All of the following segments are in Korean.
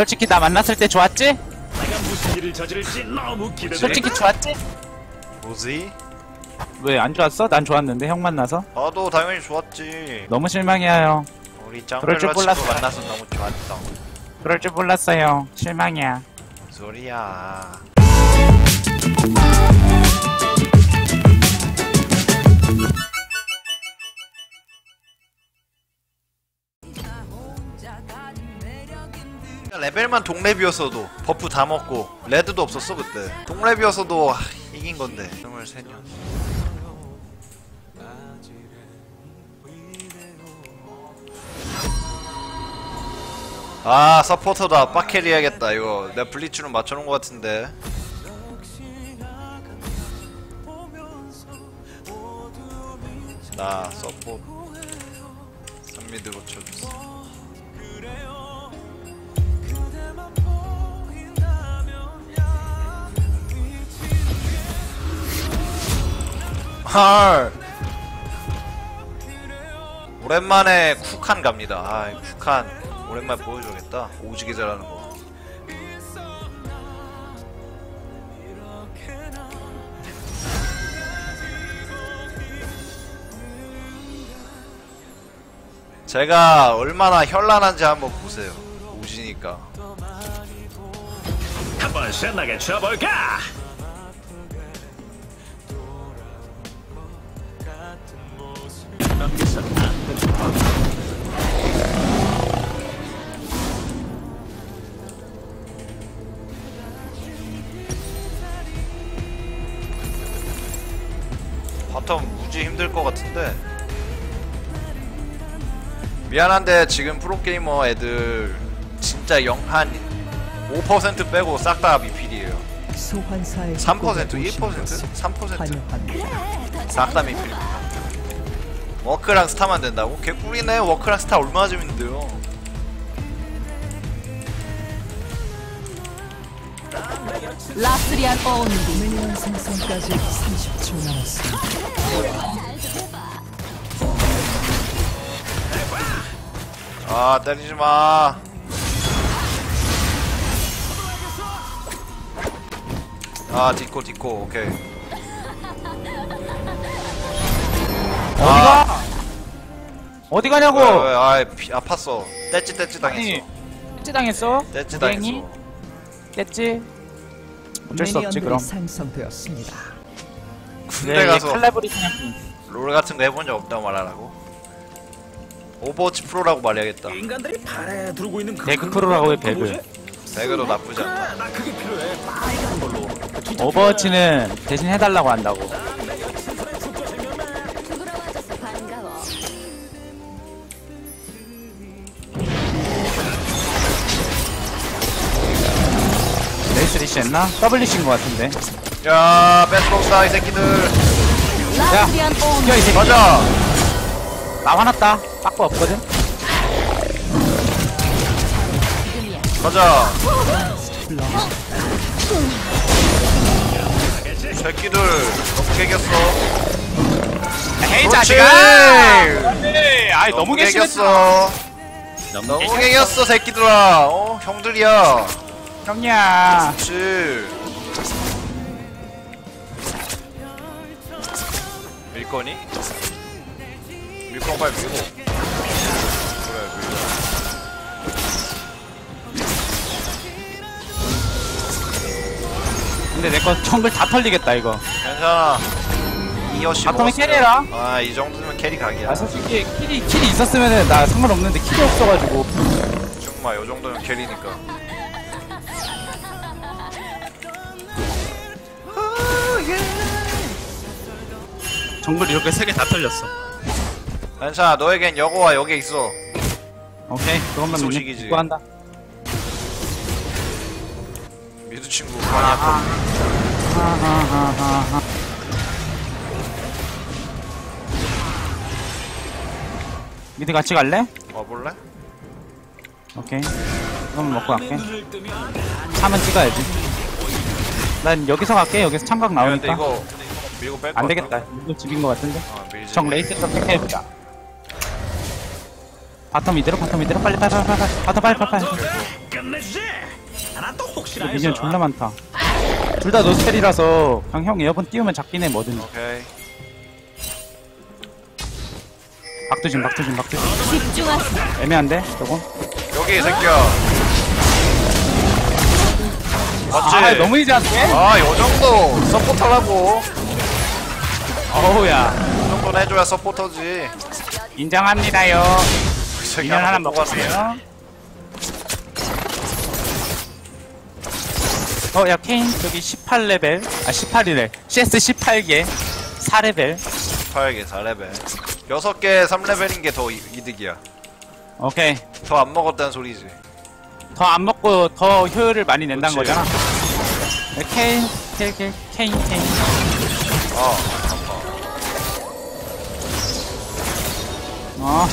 솔직히 나 만났을 때 좋았지? 내가 무슨 일을 저지를지 너무 기대돼. 솔직히 좋았지? 뭐지? 왜 안 좋았어? 난 좋았는데 형 만나서 나도 당연히 좋았지. 너무 실망이야 우리 그럴 줄 짱별러 친구 몰랐어. 만나서 너무 좋았다. 그럴 줄 몰랐어요 실망이야 소리야. 레벨만 동랩이었어도 버프 다 먹고 레드도 없었어 그때. 동랩이었어도 하, 이긴 건데. 23년 아 서포터다. 빡캐리 해야겠다 이거. 내가 블리츠로 맞춰놓은 것 같은데. 나 서포트 3미드 고쳐줬어 헐 오랜만에 쿡한 갑니다. 아 쿡한 오랜만에 보여줘야겠다. 오지게 잘하는 거. 제가 얼마나 현란한지 한번 보세요. 오지니까. 한번 신나게 쳐볼까? 바텀 무지 힘들 것 같은데. 미안한데 지금 프로게이머 애들 진짜 영한 5% 빼고 싹 다 미필이에요. 소환사의 3% 1% 3% 환영합니다. 싹다 미필입니다 워크랑 스타만 된다고? 개꿀이네. 워크랑 스타 얼마나 재밌는데요. 라스리안 온디 미니언 생성까지 30초 남았습니다. 아 때리지마. 아 디코 디코. 오케이 어디가? 어디 가냐고 왜, 왜, 아 피, 아팠어 떼찌 떼찌 당했어 떼찌 당했어? 떼찌? 당했어 떼찌? 어쩔 수 없지 그럼 생성되었습니다. 군대 네, 가서 롤 같은 거 해본 적 없다고 말하라고 오버워치 프로라고 말해야겠다 인간들이 발에 두르고 있는 그 배그 프로라고 해, 배그. 배그도 나쁘지 않다 그래, 나 그게 필요해. 빨간 걸로. 진짜 오버워치는 대신 해달라고 한다고 했나? 더블리시인 것 같은데. 야 뺏어먹다 이 새끼들. 온디 야, 이 새끼. 가자 나 화났다. 빠꾸 없거든? 가자 새끼들 너무 개겼어. 에이 그렇지. 자식아! 네, 아이 너무 개겼어. 너무 개겼어 새끼들아. 어 형들이야 형이야. 그렇지 밀거니? 밀거 빨리 밀고. 그래 밀고 근데 내 거 정글 다 털리겠다 이거. 괜찮아. 이어시 바텀에 캐리해라. 아 이 정도면 캐리 각이야. 아 솔직히 킬이 킬이 있었으면은 나 상관없는데 킬이 없어가지고. 정말 요 정도면 캐리니까 정글 이렇게 세 개 다 털렸어. 괜찮아 너에겐 여고와 여기 있어. 오케이 그것만 소식이지. 믿고 한다. 미드 친구 많이 아파 하하하하하 미드 같이 갈래? 와볼래? 오케이. 그럼 먹고 갈게. 눈을 뜨면 참은 찍어야지. 난 여기서 갈게. 여기서 참각 근데 나오니까. 이거 밀고 뺄거 안 되겠다 이거 집인 것 같은데 아 밀지 정 레이스 좀 택해보자 바텀 이대로 바텀 이대로 빨리 빨리 빨리 빨리 바텀 빨리 빨리 빨리 이거 미니언. 존나 많다. 둘 다 노스펠이라서 그냥 형 에어본 띄우면 잡긴 해 뭐든. 오케이. 박두진 박두진 박두진. 집중하세요. 애매한데 조금. 여기 이 새끼야. 맞지? 아 너무 이지한데? 아, 요 정도 서포터라고. 어우야. 이 정도는 해줘야 서포터지. 인정합니다요. 미니언 하나. 먹었어요. 어, 야, 케인, 여기 18레벨, 아, 18이래. CS 18개, 4레벨. 8개 4레벨. 6개 3레벨인 게 더 이득이야. 오케이. 더 안 먹었다는 소리지. 더 안 먹고 더 효율을 많이 낸다는 그치. 거잖아. 네, 케인, 케인, 케인, 케인. 어. 어,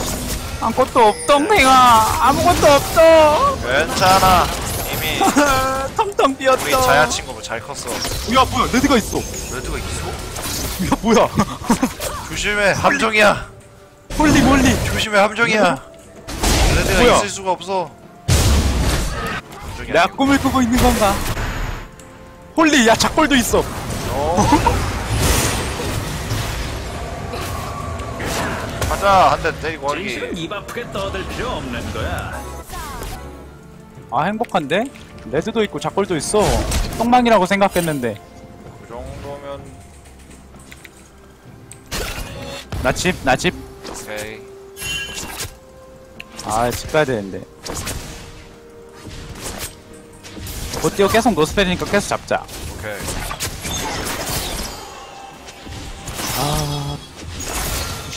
아무것도 없던 내가. 아무것도 없어. 괜찮아. 이미 텅텅 우리 비었어. 자야 친구 잘 컸어. 야, 뭐야, 레드가 있어. 레드가 있어? 야, 뭐야. 조심해. 함정이야. 홀리, 홀리. 조심해. 함정이야. 레드가 뭐야? 있을 수가 없어. 함정이 내가 아니고. 꿈을 꾸고 있는 건가? 홀리, 야, 작골도 있어. 어. 가자. 한 대 때리고 진실은 하기. 입 아프게 떠들 필요 없는 거야. 아, 행복한데? 레드도 있고 작골도 있어. 똥망이라고 생각했는데. 그 정도면 나 집, 나 집. 오케이. 아, 집 가야 되는데. 보띠오 계속 노스펠이니까 계속 잡자. 오케이.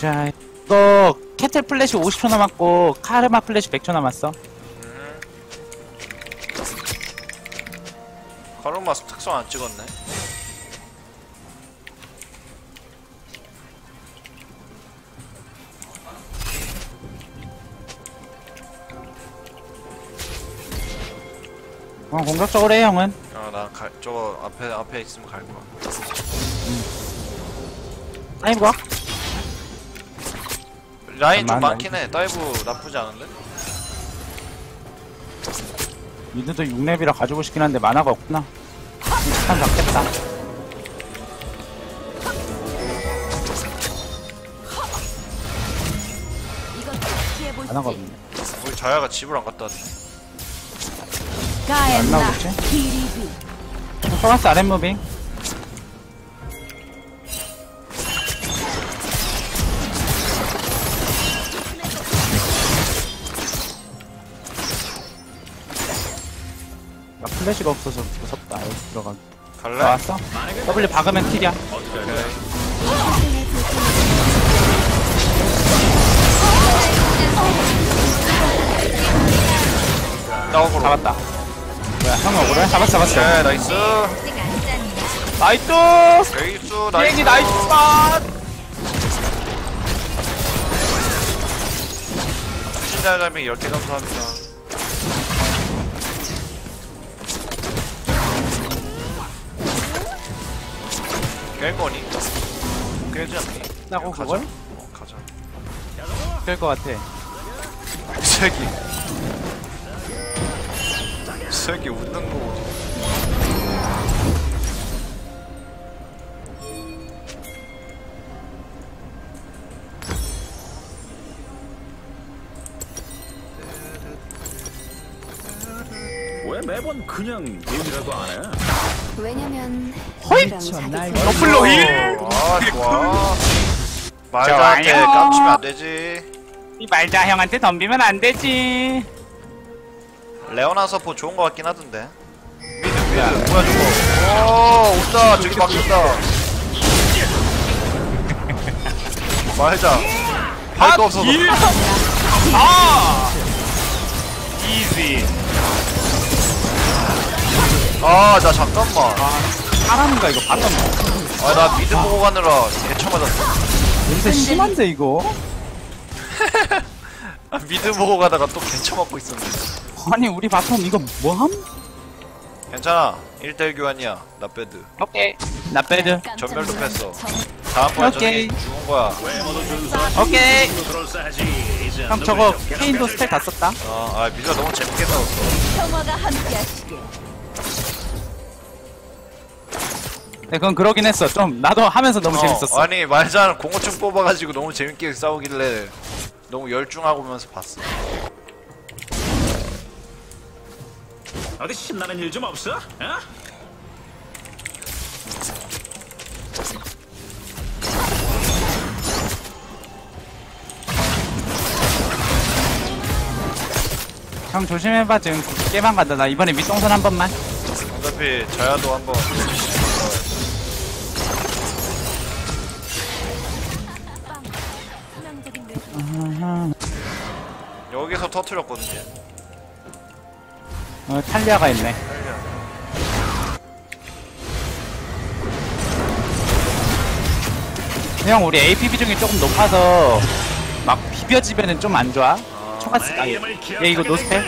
자, 이 거 캐틀 플래시 50초 남았고 카르마 플래시 100초 남았어. 카르마스 특성 안 찍었네. 어, 공격적으로 해 형은. 어, 나 가, 저거 앞에 앞에 있으면 갈 거야. 아이고 봐. 라인 좀 많긴 해. 다이브 나쁘지 않은데? 미드도 6렙이라 가지고 싶긴 한데 만화가 없구나. 참 잡겠다. 만화가. 없네. 우리 자야가 집을 안 갔다 왔네. 안 나오겠지? 비리비. 토마스 아랫 무빙. 플래시가 없어서 무섭다. 여기 들어가. 갈래? 나왔어? W 박으면 킬이야. 오케이. 나. 잡았다. 뭐야, 형 억울해? 잡았어, 잡았어. 오케이, 나이스. 나이스! 나이스, 나이스. 비행기 나이스 샷! 신자장비 10개 감사합니다. 깰 거니? 깨지 않니? 나고 가자. 그걸? 어, 가자. 깰것 같아. 이 새끼. 이 새끼 웃는 거 보지. 왜 매번 그냥 얘기라도 안 해? 왜냐면 허이! 그럼 저 자기 날 더블로 힐! 아, 좋아. 말자한테 좋아요. 깜치면 안 되지. 이 말자 형한테 덤비면 안 되지. 레오나 서포 좋은 거 같긴 하던데. 미드, 미드. 뭐야, 저거. 오, 온다. 저기 막힌다. 말자. 할 거 없어서. 아! 이지. 아, 나 잠깐만. 사람인가 이거 봤던 아, 나 미드 보고 가느라 개쳐 맞았어. 냄새 심한데 이거? 아, 미드 보고 가다가 또 개쳐 맞고 있었네. 아니 우리 바텀 이거 뭐함? 괜찮아. 1대1 교환이야. 나 배드. 오케이. 나 빼드. 전멸도 뺐어. 정- 다음번에 오케이. 죽은 거야. 오케이. 형 저거 좀 케인도? 스택 다 썼다. 어, 아 미가 너무 재밌게 싸웠어. 평화가 함께하시길. 네, 그건 그러긴 했어. 좀 나도 하면서 너무 어, 재밌었어. 아니 말자는 공어충 뽑아가지고 너무 재밌게 싸우길래 너무 열중하고 면서 봤어. 어디 신나는 일 좀 없어? 어? 형 조심해봐 지금 깨방 간다. 나 이번에 윗동선 한 번만. 어차피 저야도 한번 여기서 터트렸거든요. 어, 탈리아가 있네. 형 우리 APB 중에 조금 높아서 막 비벼지면은 좀 안 좋아. 초가스 아, 얘, 얘 이거 노스펠?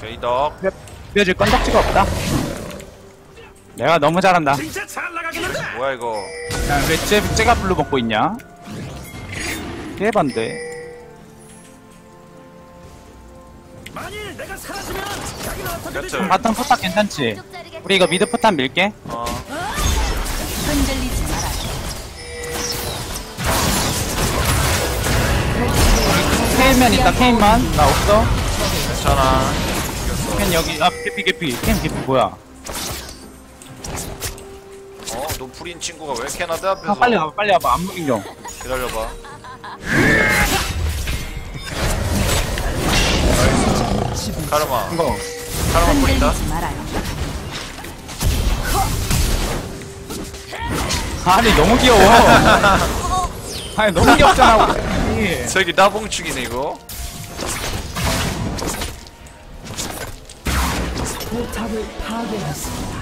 게이덕. 비벼질 건덕지가 없다. 내가 너무 잘한다. 뭐야 이거? 야, 왜 쟤, 쟤가 블루 먹고 있냐? 깨반데. 만일 내가 사라지면 자기는 어떻게 되지? 여튼 바텀 포탑 괜찮지? 우리 이거 미드 포탑 밀게. 어 흔들리지 마라. 케인맨 있다, 케인만. 나 없어. 괜찮아. 케인 여기, 아, 개피, 개피. 케인 개피 뭐야? 어 노프린 친구가 왜 나대 앞에서? 아, 빨리 와봐, 빨리 와봐. 안무긴 좀. 기다려봐. 카르마. 이거. 카르마 뿌린다. 아니, 너무 귀여워. 아니, 너무 귀엽잖아. 우리. 저기 나봉충이네 이거. 포탑을 파괴했습니다.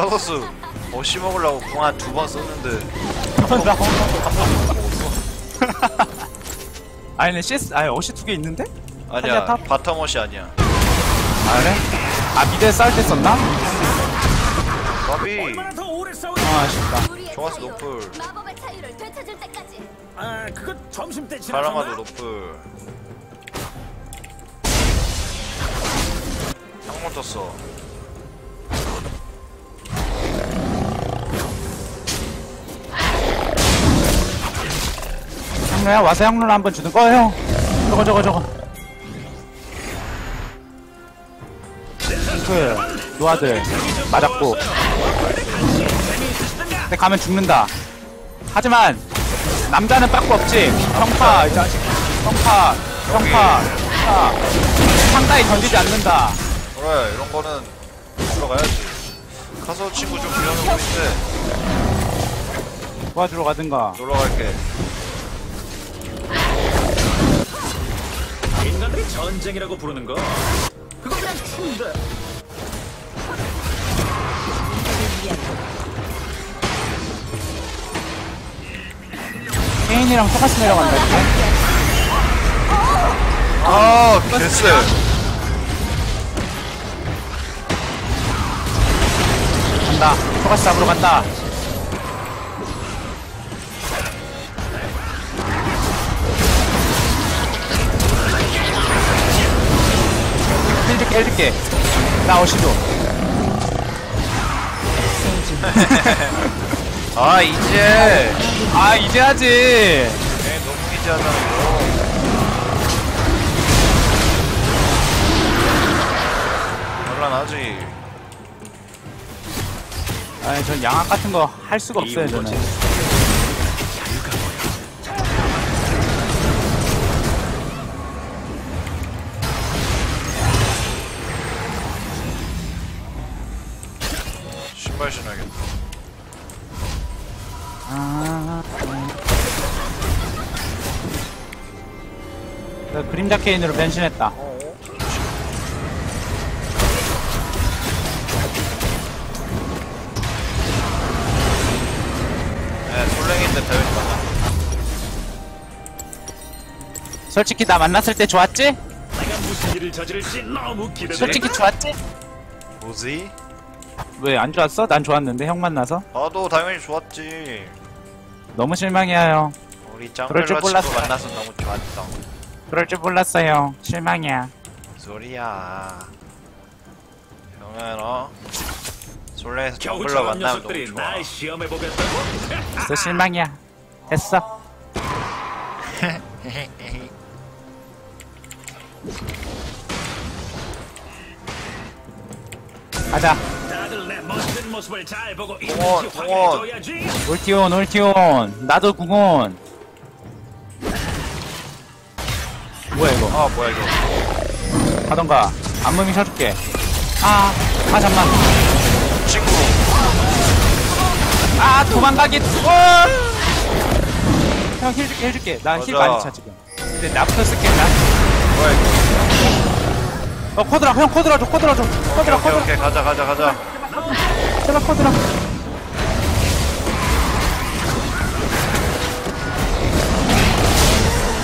카더스 어시 먹으려고 공 한 두 번 썼는데 한번 못 먹었어. 아니, 내 CS, 아니, 어시 두 개 있는데? 아니야 탑? 바텀 어시 아니야. 아, 그래? 아, 미드에 싸울 때 썼나? 바비. 아, 아쉽다. 좋았어, 노플. 아, 그거 점심 때 카라마도 지나쳤나? 노플. 향문 떴어. 형로야, 와서 형로를 한번 주는 거, 형. 저거, 저거, 저거. 그, 노아들. 맞았고. 근데 가면 죽는다. 하지만, 남자는 빠꾸 없지. 평파, 이 자식. 평파, 평파, 평파. 상당히 던지지 않는다. 그래 이런 거는 들어가야지. 가서 친구 좀 빌려놓고 있는데 도와주러 가든가. 놀러 갈게. 전쟁이라고 부르는 거. 그거 그냥 춤인데. 케인이랑 똑같이 내려간다, 이제. 아 개쎄. 간다. 똑같이 잡으러 간다. 해줄게, 해줄게. 나 어시도. 아 이제. 아, 이제 하지. 에이 너무 이제 이거. 곤란하지. 아니, 전 양악 같은 거 할 수가 없어요, 저는. 샷 신어야겠다. 아. 그 그림자 케인으로 변신했다. 솔직히 나 만났을 때 좋았지? 내가 무슨 일을 저지를지 너무 기대돼. 솔직히 좋았지? 뭐지? 왜 안 좋았어? 난 좋았는데 형 만나서 나도 당연히 좋았지. 너무 실망이야 우리 그럴 줄 친구 몰랐어. 만나서 너무 좋았어. 그럴 줄 몰랐어요 실망이야 뭔 소리야. 형은 어? 솔레에서 저런 만나면 녀석들이 너무 좋아. 날 시험해 보겠다고? 진짜 실망이야 됐어 가자 모습을 잘 보고 있는지 동원. 확인해줘야지. 울티온 울티온 나도 궁온 뭐야 이거 아 뭐야 이거. 가던가 안무밍 쳐줄게 아, 아 잠만 친구. 아 도망가기 형 힐 줄게 힐 줄게 나 힐 맞아. 많이 차 지금 근데 나부터 쓸게 나 뭐야 이거. 어 코드라 형 코드라 줘 코드라 줘 코드라 오케이 코드라 오케이 가자 가자 가자. 제발 코드라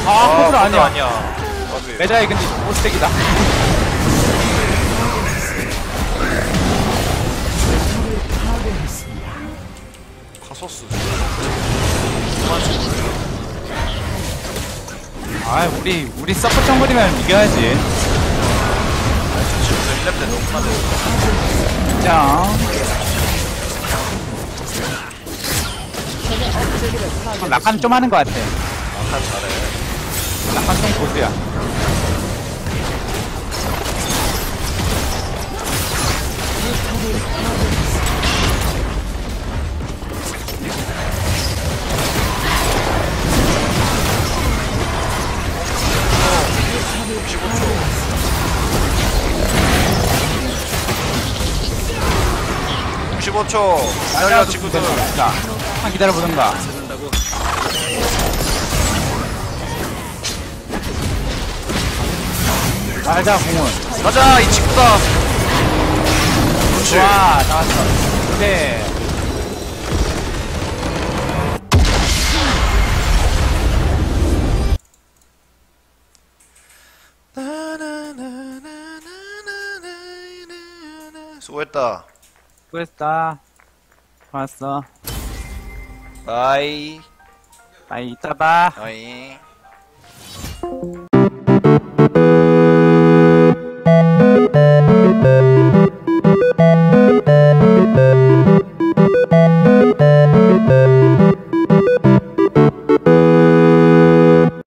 아 코드라 아니야 아니야. 맞아. 매자의 근데 파괴했습니다. 카소스. 아 우리 우리 서포 정글이면 이겨야지 지금 1렙 때 너무 많 네. 진짜 낙한 좀 하는 것 같아 아까 잘해. 낙한 좀 고수야 어, 15초. 기다려 친구들. 자, 한 기다려보던가 말자 공은 가자 이 친구다. 그렇지. 좋아 나왔어 네 수고했다. 수고했다 고맙어 바이. 나 이따 봐 바이.